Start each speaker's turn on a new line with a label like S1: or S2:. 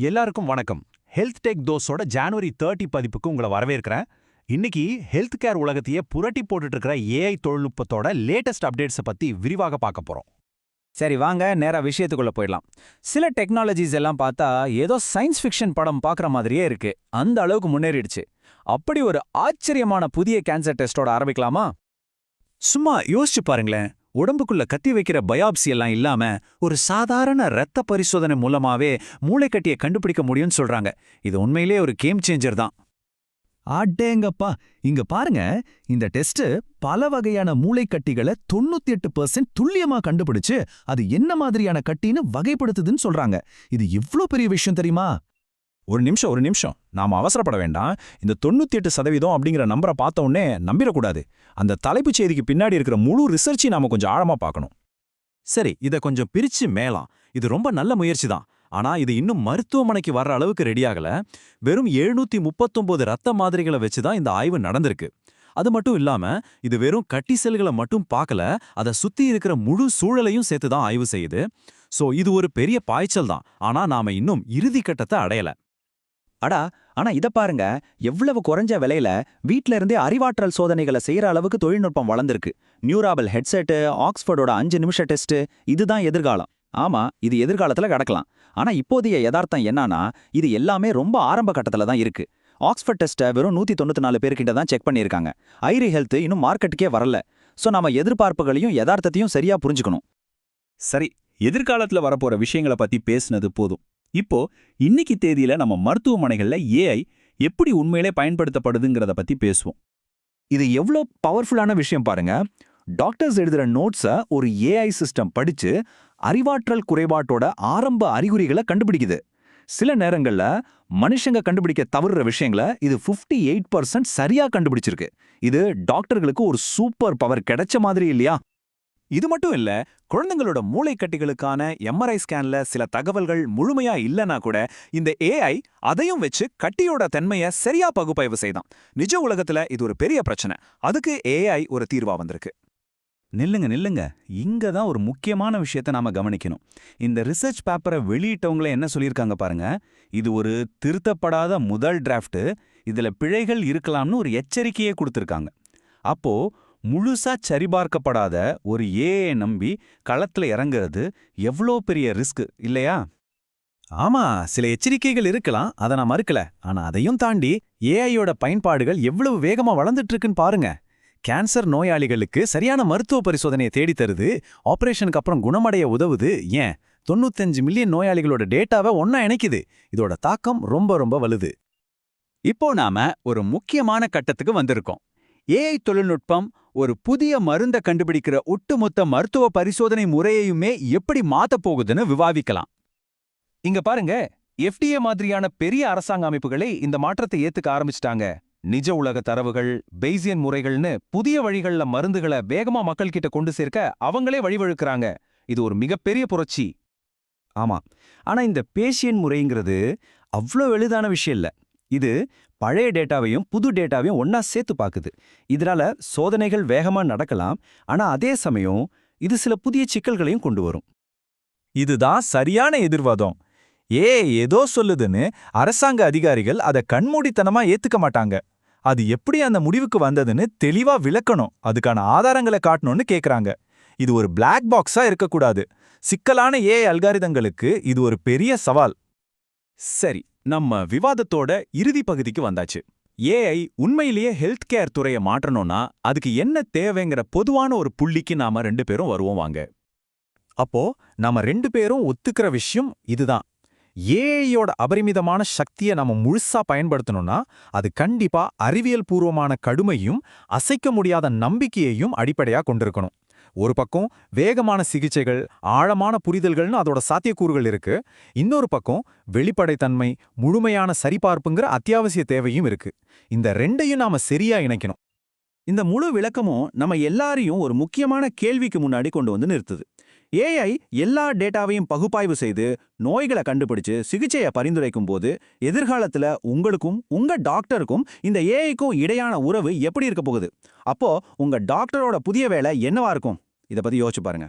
S1: எல்லாருக்கும் வணக்கம். Health tech தோஸோட ஜான்வரி தேர்ட்டி பதிப்புக்கு உங்களை வரவேற்கிறேன். இன்னைக்கு ஹெல்த் கேர் உலகத்தையே புரட்டி போட்டுட்டு இருக்கிற ஏஐ தொழில்நுட்பத்தோட லேட்டஸ்ட் அப்டேட்ஸை பத்தி விரிவாக பார்க்க போறோம்.
S2: சரி வாங்க நேரா விஷயத்துக்குள்ள போயிடலாம். சில டெக்னாலஜிஸ் எல்லாம் பார்த்தா ஏதோ சயின்ஸ் ஃபிக்ஷன் படம் பார்க்குற மாதிரியே இருக்கு. அந்த அளவுக்கு முன்னேறிடுச்சு. அப்படி ஒரு ஆச்சரியமான புதிய கேன்சர் டெஸ்டோட ஆரம்பிக்கலாமா? சும்மா யோசிச்சு பாருங்களேன். உடம்புக்குள்ள கத்தி வைக்கிற பயாப்சி எல்லாம் இல்லாம ஒரு சாதாரண இரத்த பரிசோதனை மூலமாவே மூளைக்கட்டியை கண்டுபிடிக்க முடியும்னு சொல்றாங்க. இது உண்மையிலே ஒரு கேம் சேஞ்சர் தான்.
S3: அடேங்கப்பா இங்க பாருங்க. இந்த டெஸ்ட் பல வகையான மூளைக்கட்டிகளை தொண்ணூத்தி எட்டு பர்சன்ட் துல்லியமா கண்டுபிடிச்சு அது என்ன மாதிரியான கட்டின்னு வகைப்படுத்துதுன்னு சொல்றாங்க. இது இவ்ளோ பெரிய விஷயம் தெரியுமா?
S2: ஒரு நிமிஷம் ஒரு நிமிஷம். நாம அவசரப்பட வேண்டாம். இந்த தொண்ணூத்தி எட்டு சதவீதம் அப்படிங்கிற நம்பரை பார்த்த உடனே நம்பிடக்கூடாது. அந்த தலைப்புச் செய்திக்கு பின்னாடி இருக்கிற முழு ரிசர்ச்சையும் நாம கொஞ்சம் ஆழமா பார்க்கணும்.
S4: சரி இத கொஞ்சம் பிரிச்சு மேலாம். இது ரொம்ப நல்ல முயற்சி தான் ஆனா இது இன்னும் மருத்துவமனைக்கு வர்ற அளவுக்கு ரெடியாகல வெறும் எழுநூத்தி முப்பத்தொன்பது ரத்த மாதிரிகளை வச்சு தான் இந்த ஆய்வு நடந்திருக்கு. அது மட்டும் இல்லாம இது வெறும் கட்டி செல்களை மட்டும் பார்க்கல. அதை சுத்தி இருக்கிற முழு சூழலையும் சேர்த்து தான் ஆய்வு செய்யுது. சோ இது ஒரு பெரிய பாய்ச்சல் தான். ஆனா நாம இன்னும் இறுதி கட்டத்தை அடையல.
S2: அடா ஆனா இத பாருங்க எவ்வளவு குறைஞ்ச விலையில வீட்ல இருந்தே அறிவாற்றல் சோதனைகளை செய்யற அளவுக்கு தொழில்நுட்பம் வளர்ந்துருக்கு. நியூராபல் ஹெட்செட் ஆக்ஸ்போர்டோட அஞ்சு நிமிஷ டெஸ்ட் இதுதான் எதிர்காலம். ஆமா இது எதிர்காலத்துல கிடக்கலாம். ஆனா இப்போதைய யதார்த்தம் என்னன்னா இது எல்லாமே ரொம்ப ஆரம்ப கட்டத்துல தான் இருக்கு. ஆக்ஸ்போர்ட் டெஸ்ட்டை வெறும் நூத்தி தொண்ணூத்தி நாலு பேர்கிட்ட தான் செக் பண்ணியிருக்காங்க. ஐரி ஹெல்த் இன்னும் மார்க்கெட்டுக்கே வரல. சோ நம்ம எதிர்பார்ப்புகளையும் யதார்த்தத்தையும் சரியா புரிஞ்சுக்கணும்.
S5: சரி எதிர்காலத்துல வரப்போற விஷயங்களை பத்தி பேசுனது போதும். இப்போ இன்னைக்கு தேதியில நம்ம மருத்துவமனைகள்ல ஏஐ எப்படி உண்மையிலே பயன்படுத்தப்படுதுங்கிறத பத்தி பேசுவோம்.
S2: இது எவ்வளோ பவர்ஃபுல்லான விஷயம் பாருங்க. டாக்டர்ஸ் எழுதுற நோட்ஸை ஒரு ஏஐ சிஸ்டம் படிச்சு அறிவாற்றல் குறைபாட்டோட ஆரம்ப அறிகுறிகளை கண்டுபிடிக்குது. சில நேரங்கள்ல மனுஷங்க கண்டுபிடிக்க தவறுற விஷயங்களை இது 58% எயிட் பர்சன்ட் சரியா கண்டுபிடிச்சிருக்கு. இது டாக்டர்களுக்கு ஒரு சூப்பர் பவர் கிடைச்ச மாதிரி இல்லையா?
S4: இது மட்டும் இல்ல குழந்தைங்களோட மூளைக்கட்டிகளுக்கான எம்ஆர்ஐ ஸ்கேன்ல சில தகவல்கள் முழுமையா இல்லனா கூட இந்த ஏஐ அதையும் வச்சு கட்டியோட தன்மைய சரியா பகுப்பாய்வு செய்தான். நிஜ உலகத்துல இது ஒரு பெரிய பிரச்சனை. அதுக்கு ஏஐ ஒரு தீர்வா வந்திருக்கு.
S5: நில்லுங்க நில்லுங்க. இங்க தான் ஒரு முக்கியமான விஷயத்தை நாம கவனிக்கணும். இந்த ரிசர்ச் பேப்பரை வெளியிட்டவங்களே என்ன சொல்லியிருக்காங்க பாருங்க. இது ஒரு திருத்தப்படாத முதல் டிராஃப்ட் இதுல பிழைகள் இருக்கலாம்னு ஒரு எச்சரிக்கையே கொடுத்திருக்காங்க. அப்போ முழுசா சரிபார்க்கப்படாத ஒரு ஏஐ நம்பி களத்துல இறங்குறது எவ்வளோ பெரிய ரிஸ்க் இல்லையா?
S4: ஆமா சில எச்சரிக்கைகள் இருக்கலாம் அதை நான் மறுக்கல. ஆனா அதையும் தாண்டி ஏஐயோட பயன்பாடுகள் எவ்வளவு வேகமா வளர்ந்துட்டு இருக்குன்னு பாருங்க. கேன்சர் நோயாளிகளுக்கு சரியான மருத்துவ பரிசோதனையை தேடித் தருது. ஆபரேஷனுக்கு அப்புறம் குணமடைய உதவுது. ஏன்? தொண்ணூத்தஞ்சு மில்லியன் நோயாளிகளோட டேட்டாவை ஒன்னா இணைக்குது. இதோட தாக்கம் ரொம்ப ரொம்ப வலுது.
S6: இப்போ நாம ஒரு முக்கியமான கட்டத்துக்கு வந்திருக்கோம். ஏஐ தொழில்நுட்பம் ஒரு புதிய மருந்த கண்டுபிடிக்கிற ஒட்டுமொத்த மருத்துவ பரிசோதனை முறையையுமே எப்படி மாத்தப் போகுதுன்னு விவாதிக்கலாம்.
S1: இங்க பாருங்க எஃப்டிஏ மாதிரியான பெரிய அரசாங்க அமைப்புகளே இந்த மாற்றத்தை ஏத்துக்க ஆரம்பிச்சிட்டாங்க. நிஜ உலக தரவுகள் பெய்சியன் முறைகள்னு புதிய வழிகள்ல மருந்துகளை வேகமா மக்கள் கிட்ட கொண்டு சேர்க்க அவங்களே வழிவழுக்கிறாங்க இது ஒரு மிகப்பெரிய புரட்சி.
S2: ஆமா ஆனா இந்த பேஷியன் முறைங்கிறது அவ்வளோ எளிதான விஷயம் இல்ல. இது பழைய டேட்டாவையும் புது டேட்டாவையும் ஒன்றா சேர்த்து பார்க்குது. இதனால சோதனைகள் வேகமா நடக்கலாம். ஆனா அதே சமயம் இது சில புதிய சிக்கல்களையும் கொண்டு வரும்.
S4: இதுதான் சரியான எதிர்வாதம். ஏ ஏதோ சொல்லுதுன்னு அரசாங்க அதிகாரிகள் அதை கண்மூடித்தனமா ஏத்துக்க மாட்டாங்க. அது எப்படி அந்த முடிவுக்கு வந்ததுன்னு தெளிவா விளக்கணும். அதுக்கான ஆதாரங்களை காட்டணும்னு கேக்குறாங்க. இது ஒரு பிளாக் பாக்ஸா இருக்கக்கூடாது. சிக்கலான ஏ அல்காரிதங்களுக்கு இது ஒரு பெரிய சவால். சரி நம்ம விவாதத்தோட இறுதி பகுதிக்கு வந்தாச்சு. ஏஐ உண்மையிலேயே ஹெல்த் கேர் துறையை மாற்றணும்னா அதுக்கு என்ன தேவைங்கிற பொதுவான ஒரு புள்ளிக்கு நாம ரெண்டு பேரும் வருவோம் வாங்க. அப்போ நாம ரெண்டு பேரும் ஒத்துக்கிற விஷயம் இதுதான். ஏஐயோட அபரிமிதமான சக்தியை நாம முழுசா பயன்படுத்தணும்னா அது கண்டிப்பா அறிவியல் பூர்வமான கடுமையும் அசைக்க முடியாத நம்பிக்கையையும் அடிப்படையா கொண்டிருக்கணும். ஒரு பக்கம் வேகமான சிகிச்சைகள் ஆழமான புரிதல்கள்னு அதோட சாத்தியக்கூறுகள் இருக்கு. இன்னொரு பக்கம் வெளிப்படைத்தன்மை முழுமையான சரிபார்ப்புங்கிற அத்தியாவசிய தேவையும் இருக்கு. இந்த ரெண்டையும் நாம சரியா இணைக்கணும்.
S5: இந்த முழு விளக்கமும் நம்ம எல்லாரையும் ஒரு முக்கியமான கேள்விக்கு முன்னாடி கொண்டு வந்து நிறுத்துது. ஏஐ எல்லா டேட்டாவையும் பகுப்பாய்வு செய்து நோய்களை கண்டுபிடிச்சு சிகிச்சையை பரிந்துரைக்கும் போது எதிர்காலத்துல உங்களுக்கும் உங்க டாக்டருக்கும் இந்த ஏஐக்கும் இடையான உறவு எப்படி இருக்க போகுது? அப்போ உங்க டாக்டரோட புதிய வேலை என்னவா இருக்கும்? இத பத்தி யோசிச்சு பாருங்க.